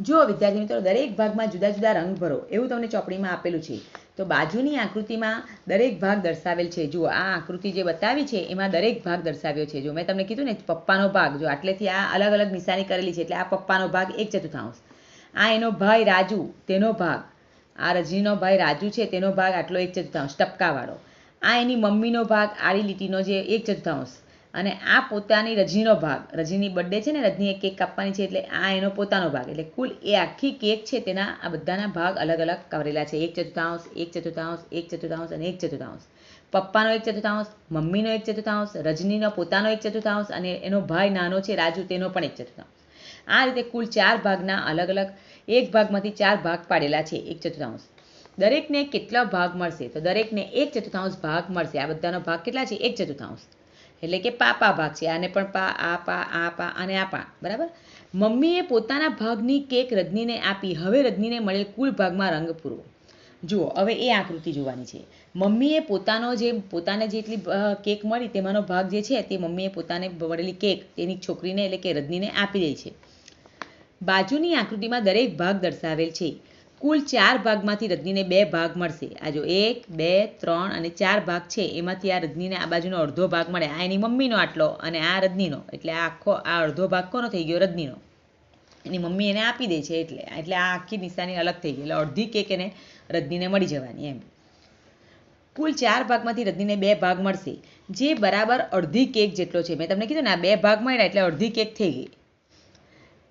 જો વિદ્યાર્થી મિત્રો, દરેક ભાગમાં જુદા જુદા રંગ ભરો, એવું તમને ચોપડીમાં આપેલું છે, તો બાજુની આકૃતિમાં દરેક ભાગ દર્શાવેલ છે. જુઓ, આ આકૃતિ જે બતાવી છે, એમાં દરેક ભાગ દર્શાવ્યો છે. જો મેં તમને કીધું ને, પપ્પાનો ભાગ, જો આટલેથી આ અલગ અલગ નિશાની કરેલી છે, એટલે આ પપ્પાનો ભાગ એક ચતુર્થાંશ. આ એનો ભાઈ રાજુ, તેનો ભાગ. આ રજનીનો ભાઈ રાજુ છે, તેનો ભાગ આટલો એક ચતુર્થાંશ, ટપકાવાળો. આ એની મમ્મીનો ભાગ આડી લીટીનો જે એક ચતુર્થાંશ. અને આ પોતાની રજનીનો ભાગ. રજનીની બર્થડે છે ને, રજનીએ કેક કાપવાની છે એટલે આ એનો પોતાનો ભાગ. એટલે કુલ એ આખી કેક છે તેના, આ બધાના ભાગ અલગ અલગ કરેલા છે. એક ચતુર્થાંશ એક ચતુર્થાંશ એક ચતુર્થાંશ અને એક ચતુર્થાંશ. પપ્પાનો એક ચતુર્થાંશ, મમ્મીનો એક ચતુર્થાંશ, રજનીનો પોતાનો એક ચતુર્થાંશ અને એનો ભાઈ નાનો છે, રાજુ, તેનો પણ એક ચતુર્થાંશ. આ રીતે કુલ ચાર ભાગના અલગ અલગ એક ભાગમાંથી ચાર ભાગ પાડેલા છે એક ચતુર્થાંશ. દરેકને કેટલા ભાગ મળશે? તો દરેકને એક ચતુર્થાંશ ભાગ મળશે. આ બધાનો ભાગ કેટલા છે? એક ચતુર્થાંશ. એટલે કે પાપા ભાગ છે. આને પણ પા, આ પા આ પા અને આ પા. બરાબર? મમ્મીએ પોતાના ભાગની કેક રજનીને આપી. હવે રજનીને મળેલ કુલ ભાગમાં રંગ પૂરવો. જુઓ, હવે એ આકૃતિ જોવાની છે. મમ્મીએ પોતાનો જે, પોતાને જેટલી કેક મળી તેમાંનો ભાગ જે છે તે મમ્મીએ પોતાને મળેલી કેક તેની છોકરીને એટલે કે રજનીને આપી દે છે. બાજુની આકૃતિમાં દરેક ભાગ દર્શાવેલ છે. કુલ ચાર ભાગમાંથી રજનીને બે ભાગ મળશે. આ જો એક, બે, ત્રણ અને ચાર ભાગ છે, એમાંથી આ રજનીને આ બાજુનો અડધો ભાગ મળે. આ એની મમ્મીનો આટલો અને આ રજનીનો. એટલે આ આખો, આ અડધો ભાગ કોનો થઈ ગયો? રજનીનો. એની મમ્મી એને આપી દે છે એટલે. એટલે આ આખી નિશાની અલગ થઈ ગઈ. એટલે અડધી કેક એને રજનીને મળી જવાની એમ. કુલ ચાર ભાગમાંથી રજનીને બે ભાગ મળશે. જે બરાબર અડધી કેક જેટલો છે. મેં તમને કીધું ને, આ બે ભાગ મળ્યા એટલે અડધી કેક થઈ ગઈ.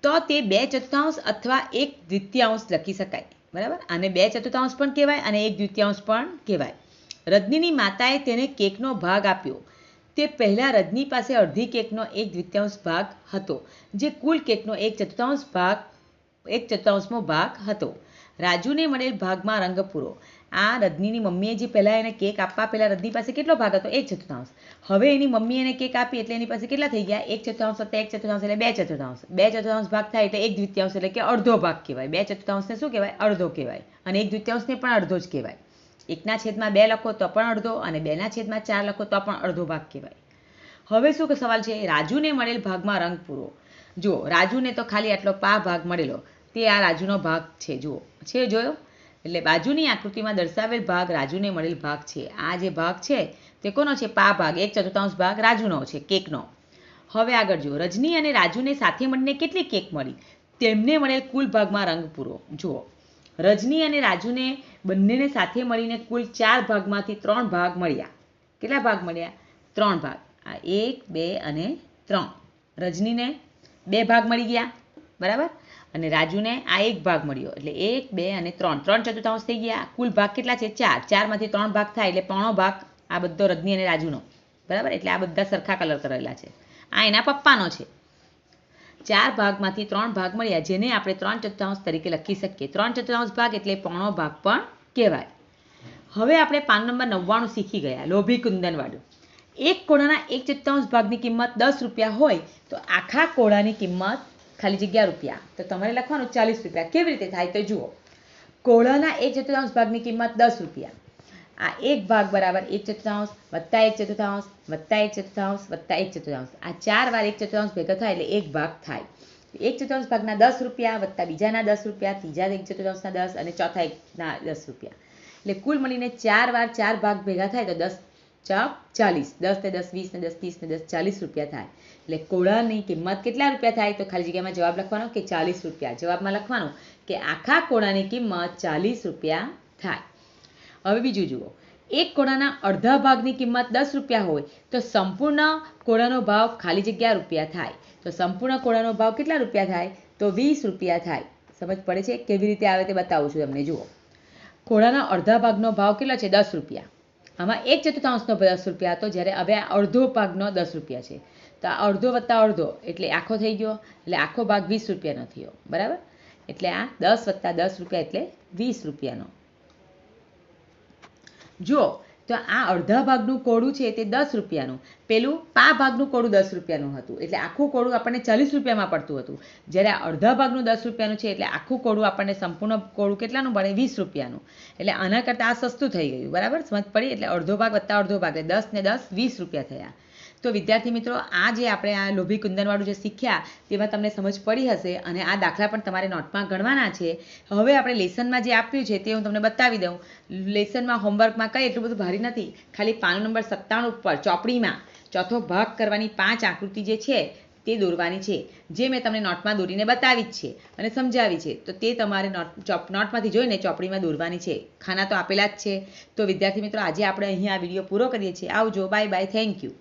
તો તે બે ચતુર્થાંશ અથવા એક દ્વિતીયાંશ લખી શકાય. બરાબર? આને બે ચતુર્થાંશ પણ કહેવાય અને એક દ્વિતીયાંશ પણ કહેવાય. રજનીની માતાએ તેને કેકનો ભાગ આપ્યો. તે પહેલાં રજની પાસે અડધી કેકનો એક દ્વિતીયાંશ ભાગ હતો, જે કુલ કેકનો એક ચતુર્થાંશ ભાગ એક ચતુર્થાંશમો ભાગ હતો. રાજુને મળેલ ભાગમાં રંગ પૂરો. આ રજનીની મમ્મીએ જે પહેલાં એને કેક આપવા પહેલાં રજની પાસે કેટલો ભાગ હતો? એક ચતુર્થાંશ. હવે એની મમ્મી એને કેક આપી એટલે એની પાસે કેટલા થઈ ગયા? એક ચતુર્થાંશ હતા, એક ચતુર્થાંશ એટલે બે ચતુર્થાંશ. બે ચતુર્થાંશ ભાગ થાય એટલે એક દ્વિતીયાંશ એટલે કે અડધો ભાગ કહેવાય. બે ચતુર્થાંશને શું કહેવાય? અડધો કહેવાય. અને એક દ્વિતીયાંશને પણ અડધો જ કહેવાય. એકના છેદમાં બે લખો તો પણ અડધો અને બેના છેદમાં ચાર લખો તો પણ અડધો ભાગ કહેવાય. હવે શું સવાલ છે? રાજુને મળેલ ભાગમાં રંગ પૂરો. જો, રાજુને તો ખાલી આટલો પા ભાગ મળેલો. તે આ રાજુનો ભાગ છે. જુઓ, છે જોયો? એટલે બાજુની આકૃતિમાં દર્શાવેલ ભાગ રાજુને મળેલ ભાગ છે. આ જે ભાગ છે તે કોનો છે? પા ભાગ. એક ચતુર્થાંશ ભાગ રાજુનો છે, કેકનો. હવે આગળ જુઓ. રજની અને રાજુને સાથે મળીને કેટલી કેક મળી? તેમને મળેલ કુલ ભાગમાં રંગ પૂરો. જુઓ. રજની અને રાજુને બંનેને સાથે મળીને કુલ ચાર ભાગમાંથી ત્રણ ભાગ મળ્યા. કેટલા ભાગ મળ્યા? ત્રણ ભાગ. આ એક, બે અને ત્રણ. રજનીને બે ભાગ મળી ગયા. બરાબર? અને રાજુને આ એક ભાગ મળ્યો. એટલે એક, બે અને ત્રણ. ત્રણ ચતુર્થાંશ થઈ ગયા. કુલ ભાગ કેટલા છે? ચાર. ચારમાંથી ત્રણ ભાગ થાય એટલે પોણો ભાગ આ બધો રજની અને રાજુનો. બરાબર? એટલે આ બધા સરખા કલર કરેલા છે. આ એના પપ્પાનો છે. ચાર ભાગમાંથી ત્રણ ભાગ મળ્યા, જેને આપણે ત્રણ ચતુર્થાંશ તરીકે લખી શકીએ. ત્રણ ચતુર્થાંશ ભાગ એટલે પોણો ભાગ પણ કહેવાય. હવે આપણે પાન નંબર નવ્વાણું શીખી ગયા. લોભી કુંદનવાળું એક કોળાના એક ચતુર્થાંશ ભાગની કિંમત દસ રૂપિયા હોય તો આખા કોળાની કિંમત ખાલી જગ્યા રૂપિયા. તો તમારે લખવાનું ચાલીસ રૂપિયા. કેવી રીતે થાય તો જુઓ. કોળાના એક ચતુર્થાંશ ભાગની કિંમત દસ રૂપિયા. આ એક ભાગ બરાબર એક ચતુર્થાંશ વત્તા એક ચતુર્થાંશ, વત્તા એક ચતુર્થાંશ, વત્તા એક ચતુર્થાંશ. આ ચાર વાર એક ચતુર્થાંશ ભેગા થાય એટલે એક ભાગ થાય. એક ચતુર્થાંશ ભાગના દસ રૂપિયા, વત્તા બીજાના દસ રૂપિયા, ત્રીજા એક ચતુર્થાંશના દસ અને ચોથા એકના દસ રૂપિયા. એટલે કુલ મળીને ચાર વાર ચાર ભાગ ભેગા થાય તો દસ ચાપ ચાલીસ. દસ ને દસ, વીસ ને દસ, ત્રીસ ને દસ, ચાલીસ રૂપિયા થાય. એટલે કોળાની કિંમત કેટલા રૂપિયા થાય? તો ખાલી જગ્યામાં જવાબ લખવાનો કે ચાલીસ રૂપિયા. જવાબમાં લખવાનું કે આખા કોળાની કિંમત ચાલીસ રૂપિયા થાય. હવે બીજું જુઓ. એક કોળાના અડધા ભાગની કિંમત દસ રૂપિયા હોય, તો સંપૂર્ણ કોળાનો ભાવ ખાલી જગ્યા રૂપિયા થાય. તો સંપૂર્ણ કોળાનો ભાવ કેટલા રૂપિયા થાય? તો વીસ રૂપિયા થાય. સમજ પડે છે? કેવી રીતે આવે તે બતાવું છું તમને. જુઓ. કોળાના અડધા ભાગનો ભાવ કેટલો છે? દસ રૂપિયા. આમાં એક ચતુર્થાંશનો દસ રૂપિયા હતો, જ્યારે હવે આ અડધો ભાગનો દસ રૂપિયા છે. તો આ અડધો વત્તા અડધો, એટલે આખો થઈ ગયો, એટલે આખો ભાગ વીસ રૂપિયાનો થયો, બરાબર? એટલે આ દસ વત્તા દસ રૂપિયા એટલે વીસ રૂપિયાનો. જો તો આ અડધા ભાગનું કોળું છે તે દસ રૂપિયાનું. પેલું પા ભાગનું કોળું દસ રૂપિયાનું હતું. એટલે આખું કોળું આપણને ચાલીસ રૂપિયામાં પડતું હતું. જ્યારે આ અડધા ભાગનું દસ રૂપિયાનું છે એટલે આખું કોળું આપણને સંપૂર્ણ કોળું કેટલાનું પડે વીસ રૂપિયાનું. એટલે આના કરતાં આ સસ્તું થઈ ગયું. બરાબર? સમજ પડી? એટલે અડધો ભાગ વત્તા અડધો ભાગ. એટલે દસ ને દસ વીસ રૂપિયા થયા. તો વિદ્યાર્થી મિત્રો, આ જે આપણે આ લોભી કુંદનવાળું જે શીખ્યા, તેમાં તમને સમજ પડી હશે અને આ દાખલા પણ તમારે નોટમાં ગણવાના છે. હવે આપણે લેસનમાં જે આપ્યું છે તે હું તમને બતાવી દઉં. લેસનમાં હોમવર્કમાં કંઈ એટલું બધું ભારી નથી. ખાલી પાનો નંબર સત્તાણું ઉપર, ચોપડીમાં ચોથો ભાગ કરવાની પાંચ આકૃતિ જે છે તે દોરવાની છે, જે મેં તમને નોટમાં દોરીને બતાવી જ છે અને સમજાવી છે. તો તે તમારે નોટ નોટમાંથી જોઈને ચોપડીમાં દોરવાની છે. ખાના તો આપેલા જ છે. તો વિદ્યાર્થી મિત્રો, આજે આપણે અહીંયા આ વીડિયો પૂરો કરીએ છીએ. આવજો. Bye bye. Thank you.